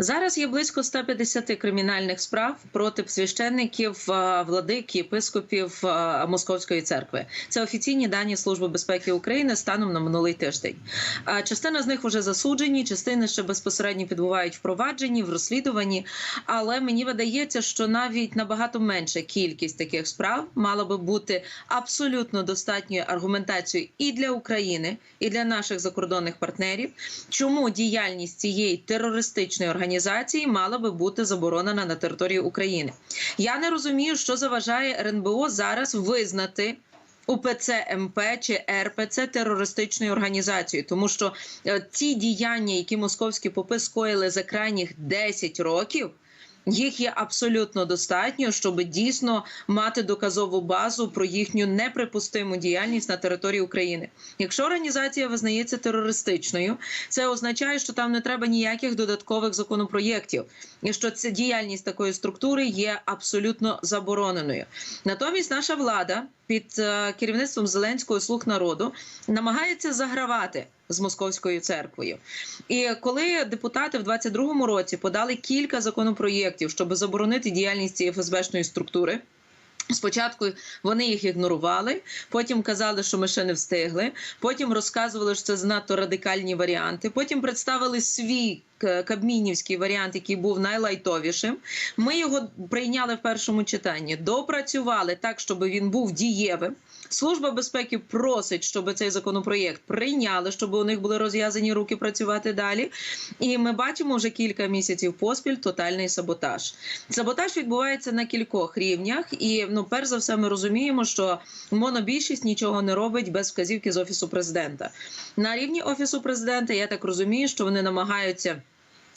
Зараз є близько 150 кримінальних справ проти священників, е, владик, єпископів е, Московської церкви. Це офіційні дані Служби безпеки України станом на минулий тиждень. Частина з них вже засуджені, частини ще безпосередньо підбувають впровадженні в розслідуванні. Але мені видається, що навіть набагато менша кількість таких справ мала би бути абсолютно достатньою аргументацією і для України, і для наших закордонних партнерів, чому діяльність цієї терористичної організації мала би бути заборонена на території України. Я не розумію, що заважає РНБО зараз визнати. УПЦ МП чи РПЦ терористичною організацією, тому що ці ті діяння, які московські попи скоїли за крайніх 10 років, їх є абсолютно достатньо, щоб дійсно мати доказову базу про їхню неприпустиму діяльність на території України. Якщо організація визнається терористичною, це означає, що там не треба ніяких додаткових законопроєктів, і що ця діяльність такої структури є абсолютно забороненою. Натомість наша влада під е, керівництвом Зеленського слуг народу намагається загравати з московською церквою. І коли депутати в 22-му році подали кілька законопроєктів, щоб заборонити діяльність цієї ФСБшної структури. Спочатку вони їх ігнорували, потім казали, що ми ще не встигли. Потім розказували, що це занадто радикальні варіанти. Потім представили свій кабмінівський варіант, який був найлайтовішим. Ми його прийняли в першому читанні, допрацювали так, щоб він був дієвим. Служба безпеки просить, щоб цей законопроєкт прийняли, щоб у них були розв'язані руки працювати далі. І ми бачимо вже кілька місяців поспіль тотальний саботаж. Саботаж відбувається на кількох рівнях, і ну, перш за все, ми розуміємо, що монобільшість нічого не робить без вказівки з офісу президента. На рівні офісу президента я так розумію, що вони намагаються.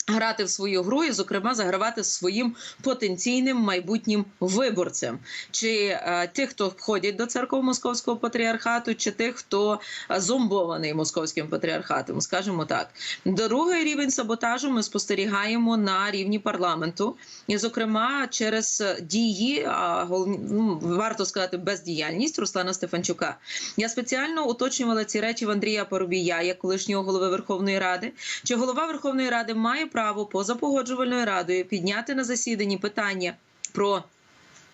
Грати в свою гру і, зокрема, загравати своїм потенційним майбутнім виборцем, чи е, тих, хто входять до церкви московського патріархату, чи тих, хто е, зомбований московським патріархатом, скажімо так. Другий рівень саботажу ми спостерігаємо на рівні парламенту, і, зокрема, через дії, а ну, варто сказати, бездіяльність Руслана Стефанчука. Я спеціально уточнювала ці речі в Андрія Поробія, як колишнього голови Верховної Ради. Чи голова Верховної Ради має право поза погоджувальною радою підняти на засіданні питання про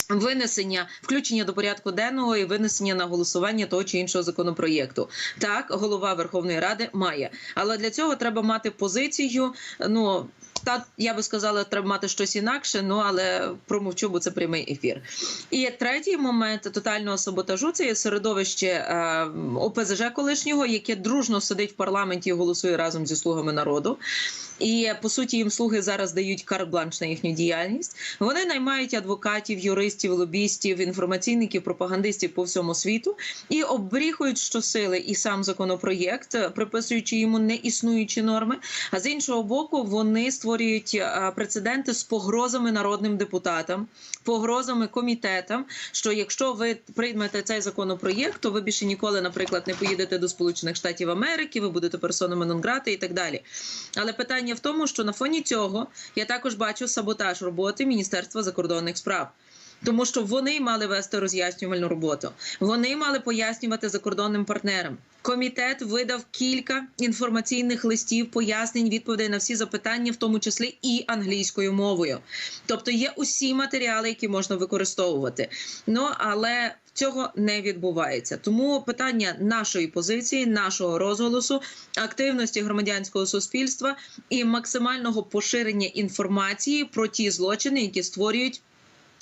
винесення, включення до порядку денного і винесення на голосування того чи іншого законопроєкту? Так, голова Верховної Ради має, але для цього треба мати позицію. Ну та я би сказала, треба мати щось інакше. Ну але промовчу, бо це прямий ефір. І третій момент тотального саботажу це є середовище е, ОПЗЖ колишнього, яке дружно сидить в парламенті і голосує разом зі слугами народу. І по суті їм слуги зараз дають карт-бланш на їхню діяльність. Вони наймають адвокатів, юристів, лобістів, інформаційників, пропагандистів по всьому світу і обріхують щосили і сам законопроєкт, приписуючи йому неіснуючі норми. А з іншого боку, вони створюють е, прецеденти з погрозами народним депутатам, погрозами комітетам. Що якщо ви приймете цей законопроєкт, то ви більше ніколи, наприклад, не поїдете до Сполучених Штатів Америки, ви будете персонами нон-грати і так далі. Але питання в тому, що на фоні цього я також бачу саботаж роботи Міністерства закордонних справ. Тому що вони мали вести роз'яснювальну роботу, вони мали пояснювати закордонним партнерам. Комітет видав кілька інформаційних листів, пояснень, відповідей на всі запитання, в тому числі і англійською мовою. Тобто є усі матеріали, які можна використовувати. Ну але цього не відбувається. Тому питання нашої позиції, нашого розголосу, активності громадянського суспільства і максимального поширення інформації про ті злочини, які створюють.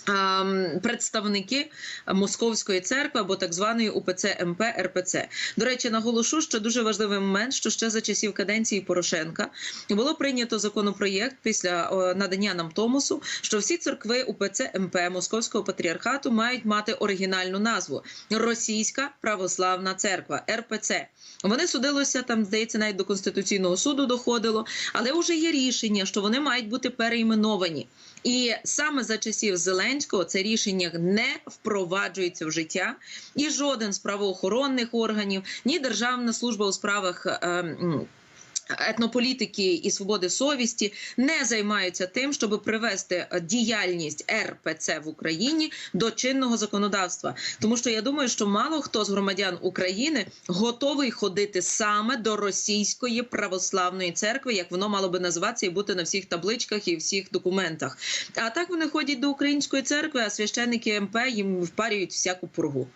Ем, Представники Московської церкви або так званої УПЦ МП РПЦ. До речі, наголошу, що дуже важливий момент, що ще за часів каденції Порошенка було прийнято законопроєкт після надання нам Томосу, що всі церкви УПЦ МП Московського патріархату мають мати оригінальну назву Російська Православна Церква РПЦ. Вони судилися там, здається, навіть до конституційного суду доходило, але вже є рішення, що вони мають бути перейменовані. І саме за часів Зеленського це рішення не впроваджується в життя, і жоден з правоохоронних органів, ні Державна служба у справах. е, етнополітики і свободи совісті не займаються тим, щоб привести діяльність РПЦ в Україні до чинного законодавства. Тому що я думаю, що мало хто з громадян України готовий ходити саме до російської православної церкви, як воно мало би називатися і бути на всіх табличках і всіх документах. А так вони ходять до української церкви, а священники МП їм впарюють всяку пургу.